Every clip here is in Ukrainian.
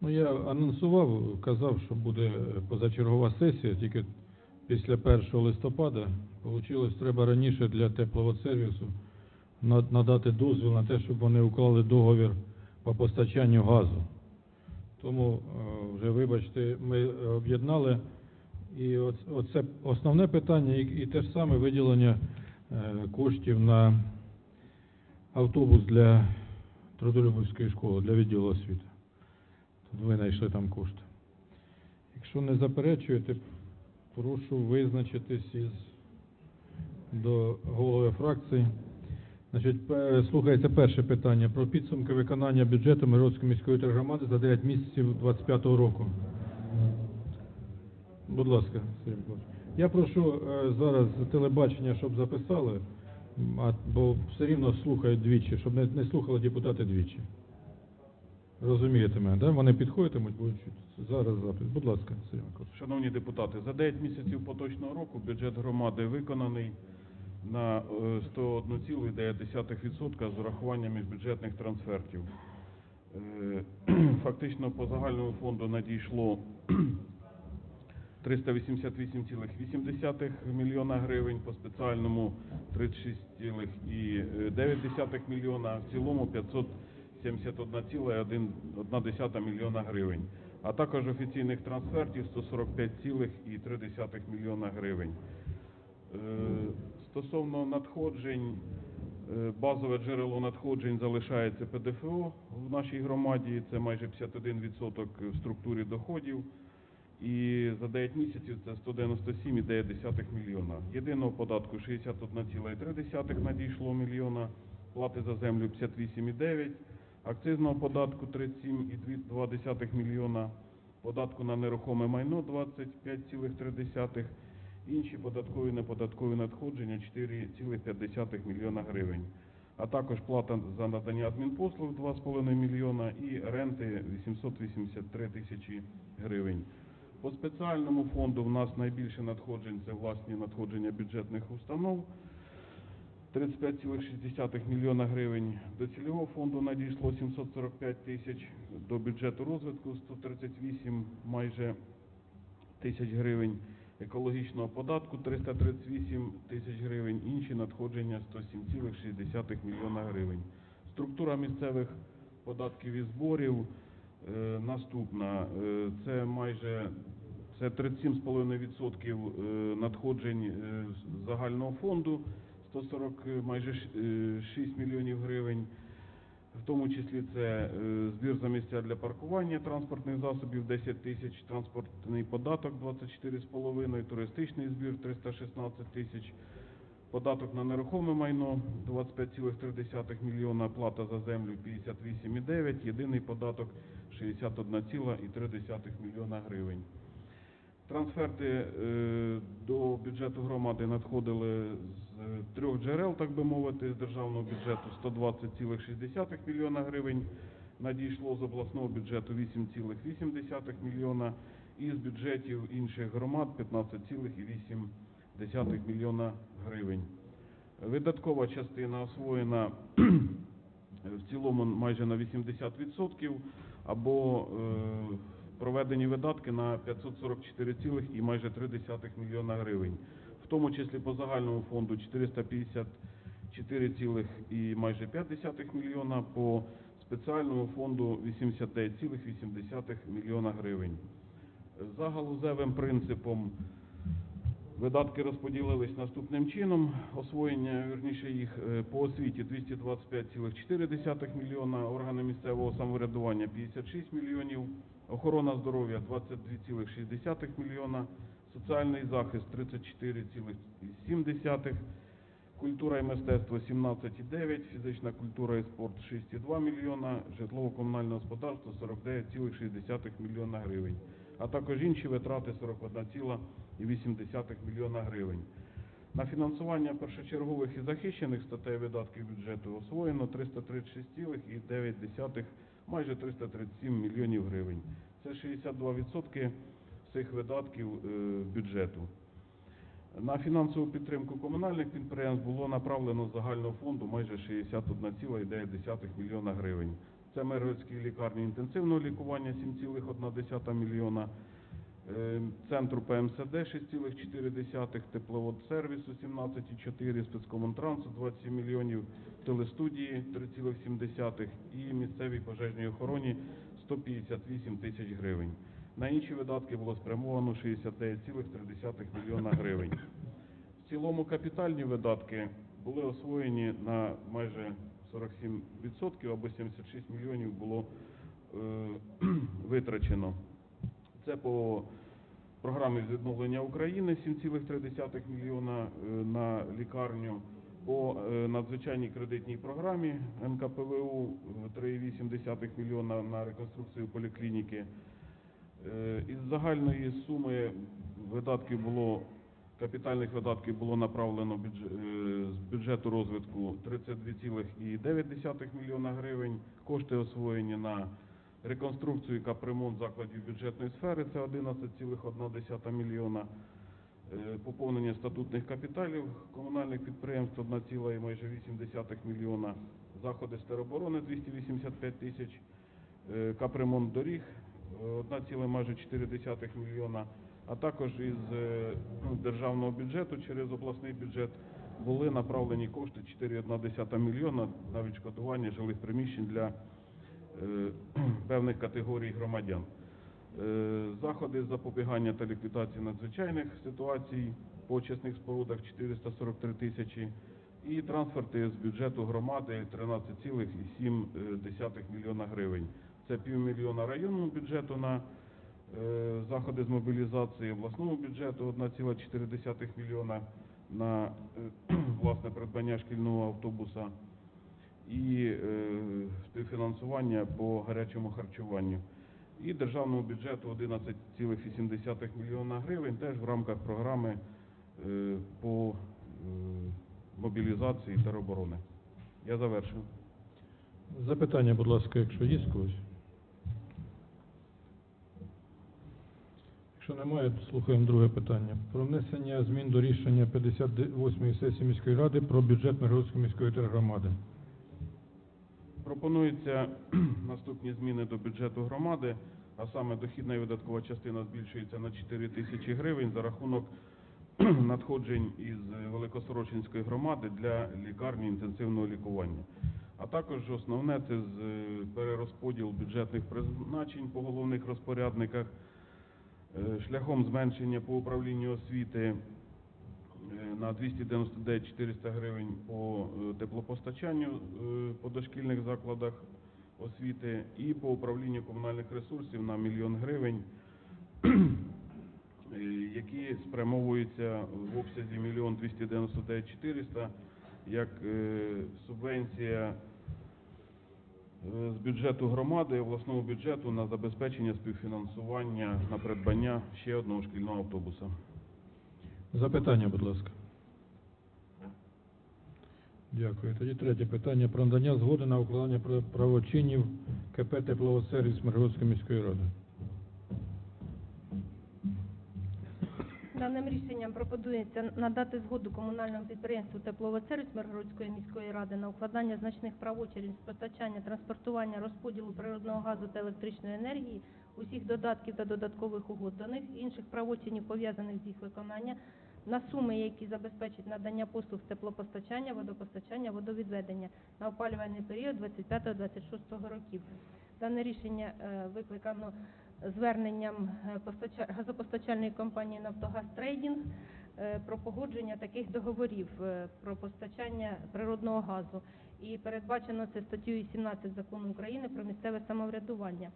Ну, я анонсував, казав, що буде позачергова сесія, тільки після 1 листопада. Получилось, треба раніше для теплового сервісу на- надати дозвіл на те, щоб вони уклали договір по постачанню газу. Тому е, вже, вибачте, ми об'єднали. І оце основне питання, і, те ж саме виділення е, коштів на автобус для Трудолюбівської школи, для відділу освіти. Ви знайшли там кошти. Якщо не заперечуєте, прошу визначитись із до голови фракції. Значить, слухається перше питання про підсумки виконання бюджету Миродської міської тергромади за 9 місяців 2025 року. Будь ласка, Сергій Миколаївич. Я прошу е, зараз телебачення, щоб записали, бо все рівно слухають двічі, щоб не слухали депутати двічі. Розумієте мене, да? Вони підходитимуть, будуть чути. зараз запис. Будь ласка, Сергій Миколаївич. Шановні депутати, за 9 місяців поточного року бюджет громади виконаний на е, 101,9% з урахуванням міжбюджетних трансфертів. Е, Фактично по загальному фонду надійшло 388,8 мільйона гривень, по спеціальному 36,9 мільйона, в цілому 571,1 мільйона гривень, а також офіційних трансфертів 145,3 мільйона гривень. Е, Стосовно надходжень, е, базове джерело надходжень залишається ПДФО в нашій громаді, це майже 51% в структурі доходів. І за 9 місяців це 197,9 мільйона. Єдиного податку 61,3 надійшло мільйона, плати за землю 58,9, акцизного податку 37,2 мільйона, податку на нерухоме майно 25,3, інші податкові неподаткові надходження 4,5 мільйона гривень. А також плата за надання адмінпослуг 2,5 мільйона і ренти 883 тисячі гривень. По спеціальному фонду в нас найбільше надходжень це власні надходження бюджетних установ 35,6 мільйона гривень. До цільового фонду надійшло 745 тисяч, до бюджету розвитку 138 майже тисяч гривень, екологічного податку 338 тисяч гривень, інші надходження 107,6 мільйона гривень. Структура місцевих податків і зборів е, наступна. Е, це майже це 37,5% е, надходжень е, загального фонду, 140 е, майже ш- е, 6 мільйонів гривень. В тому числі це е, збір за місця для паркування транспортних засобів 10 тисяч, транспортний податок 24,5, туристичний збір 316 тисяч, податок на нерухоме майно 25,3 мільйона, плата за землю 58,9, єдиний податок 61,3 мільйона гривень. Трансферти е, до бюджету громади надходили з е, трьох джерел, так би мовити, з державного бюджету 120,6 мільйона гривень, надійшло з обласного бюджету 8,8 мільйона і з бюджетів інших громад 15,8 мільйона гривень. Видаткова частина освоєна в цілому майже на 80% або е, проведені видатки на 544, цілих і майже 3 мільйона гривень. В тому числі по загальному фонду 454 цілих і майже 5 мільйона, по спеціальному фонду 89,8 мільйона гривень. За галузевим принципом Видатки розподілились наступним чином. Освоєння, вірніше їх е, по освіті 225,4 мільйона, органи місцевого самоврядування 56 мільйонів, охорона здоров'я 22,6 мільйона, соціальний захист 34,7, культура і мистецтво 17,9, фізична культура і спорт 6,2 мільйона, житлово-комунальне господарство 49,6 мільйона гривень, а також інші витрати 41,8 мільйона гривень. На фінансування першочергових і захищених статей видатків бюджету освоєно 336,9, майже 337 мільйонів гривень. Це 62% цих видатків е, бюджету. На фінансову підтримку комунальних підприємств було направлено з загального фонду майже 61,9 мільйона гривень. Це Миргородській лікарні інтенсивного лікування 7,1 мільйона. Е, Центру ПМСД 6,4, тепловодсервісу 17,4, спецкомунтрансу 27 мільйонів, телестудії 3,7 і місцевій пожежній охороні 158 тисяч гривень. На інші видатки було спрямовано 69,3 мільйона гривень. В цілому капітальні видатки були освоєні на майже 47% або 76 мільйонів було е, витрачено. Це по програмі з відновлення України 7,3 мільйона е, на лікарню, по е, надзвичайній кредитній програмі НКПВУ е, 3,8 мільйона на реконструкцію поліклініки. Е, Із загальної суми видатків було капітальних видатків було направлено бюдж- е, з бюджету розвитку 32,9 мільйона гривень. Кошти освоєні на реконструкцію і капремонт закладів бюджетної сфери це 11,1 мільйона. Е, Поповнення статутних капіталів комунальних підприємств 1,8 мільйона. Заходи з тероборони 285 тисяч. Е, Капремонт доріг е, 1,4 мільйона. А також із е, ну, державного бюджету через обласний бюджет були направлені кошти 4,1 мільйона на відшкодування жилих приміщень для певних категорій громадян. Е, Заходи з запобігання та ліквідації надзвичайних ситуацій по очисних спорудах 443 тисячі і трансферти з бюджету громади 13,7 мільйона гривень. Це півмільйона районному бюджету на е, заходи з мобілізації, обласному бюджету 1,4 мільйона на е, власне придбання шкільного автобуса і е, співфінансування по гарячому харчуванню. І державному бюджету 11,8 мільйона гривень теж в рамках програми е, по е, мобілізації та оборони. Я завершив. Запитання, будь ласка, якщо є когось. Якщо немає, то слухаємо друге питання. Про внесення змін до рішення 58-ї сесії міської ради про бюджет Миргородської міської тергромади. Пропонуються наступні зміни до бюджету громади, а саме дохідна і видаткова частина збільшується на 4 тисячі гривень за рахунок надходжень із Великосорочинської громади для лікарні інтенсивного лікування. А також основне це е, перерозподіл бюджетних призначень по головних розпорядниках е, шляхом зменшення по управлінню освіти на 299 400 гривень по е, теплопостачанню е, по дошкільних закладах освіти і по управлінню комунальних ресурсів на мільйон гривень, е, які спрямовуються в обсязі мільйон 299 400 як е, субвенція е, з бюджету громади, обласного бюджету на забезпечення співфінансування на придбання ще одного шкільного автобуса. Запитання, будь ласка. Дякую. Тоді третє питання про надання згоди на укладання правочинів КП «Тепловодсервіс» Миргородської міської ради. Даним рішенням пропонується надати згоду комунальному підприємству «Тепловодсервіс» Миргородської міської ради на укладання значних правочинів з постачання, транспортування, розподілу природного газу та електричної енергії, усіх додатків та додаткових угод до них, інших правочинів, пов'язаних з їх виконання, на суми, які забезпечать надання послуг теплопостачання, водопостачання, водовідведення на опалювальний період 25-26 років. Дане рішення е, викликано зверненням е, газопостачальної компанії «Нафтогаз Трейдінг» е, про погодження таких договорів про постачання природного газу. І передбачено це статтею 17 Закону України про місцеве самоврядування.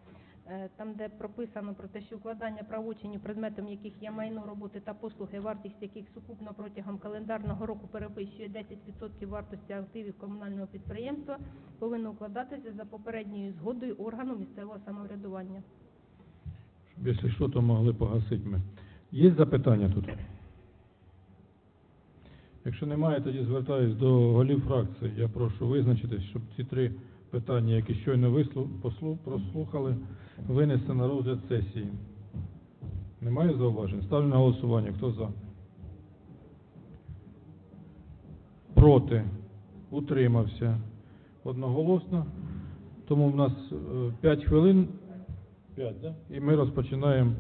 Е, Там, де прописано про те, що укладання правочинів, предметом яких є майно роботи та послуги, вартість яких сукупно протягом календарного року перевищує 10% вартості активів комунального підприємства, повинно укладатися за попередньою згодою органу місцевого самоврядування. Щоб, якщо що, то могли погасити ми. Є запитання тут? Якщо немає, тоді звертаюсь до голів фракції. Я прошу визначитись, щоб ці три питання, які щойно вислу- послу- прослухали, винести на розгляд сесії. Немає зауважень? Ставлю на голосування. Хто за? Проти? Утримався? Одноголосно? Тому в нас 5 хвилин, 5, да? і ми розпочинаємо